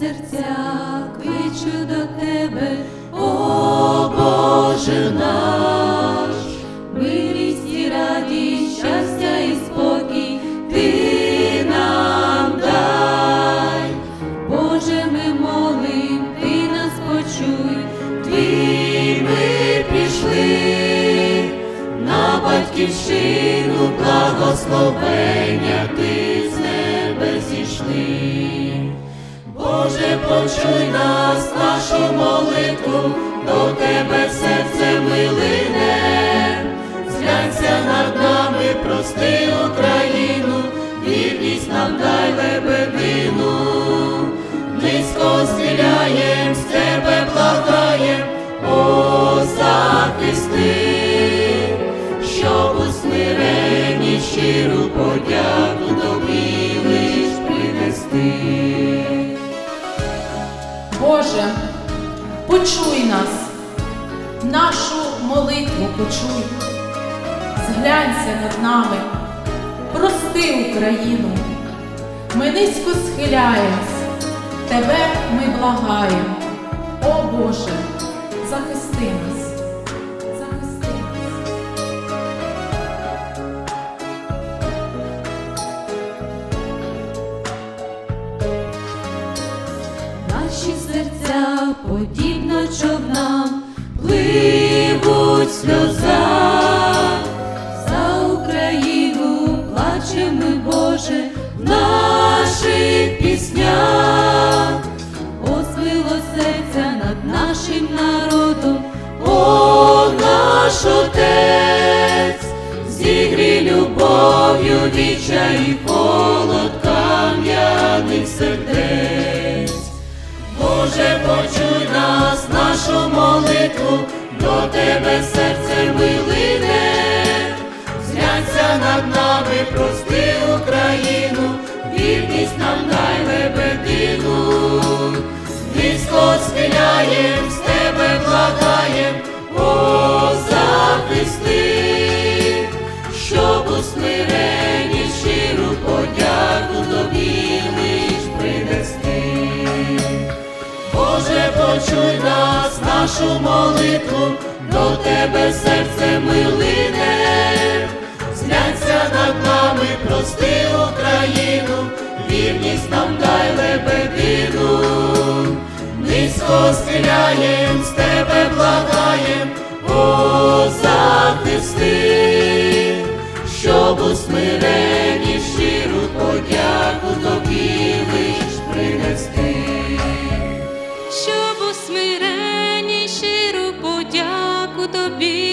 Серця кличуть до тебе, о Боже наш, милість і радість, щастя і спокій ти нам дай. Боже, ми молим, ти нас почуй, твій ми прийшли на батьківщину благословення ти з. Боже, почуй нас, нашу молитву, до тебе серце милине, зглянься над нами, прости Україну, вірність нам дай лебедину, низько схиляєм, з тебе благаєм, о захисти, щоб у смиренні щиру подяку тобі лиш принести. Боже, почуй нас, нашу молитву почуй, зглянься над нами, прости Україну, ми низько схиляємось, Тебе ми благаємо. О Боже, захисти нас, подібно човнам, пливуть сльоза. За Україну плачемо, Боже, наших піснях. Освило серця над нашим народом, о наш Отець, зігрій любов'ю віча і холод кам'яних сердець. Боже, почуй нас, молитву, до тебе серце милине, зглянься над нами, прости Україну, вірність нам дай лебедину, низько схиляєм, з тебе благаєм, о захисти, щоб у смиренні щиру подяку тобі лиш принести. Боже, почуй нас, нашу молитву, до тебе серце милине, зглянься над нами, прости Україну, вірність нам дай лебедину, низько схиляєм, з тебе благаєм, о захисти, щоб у смиренні тобі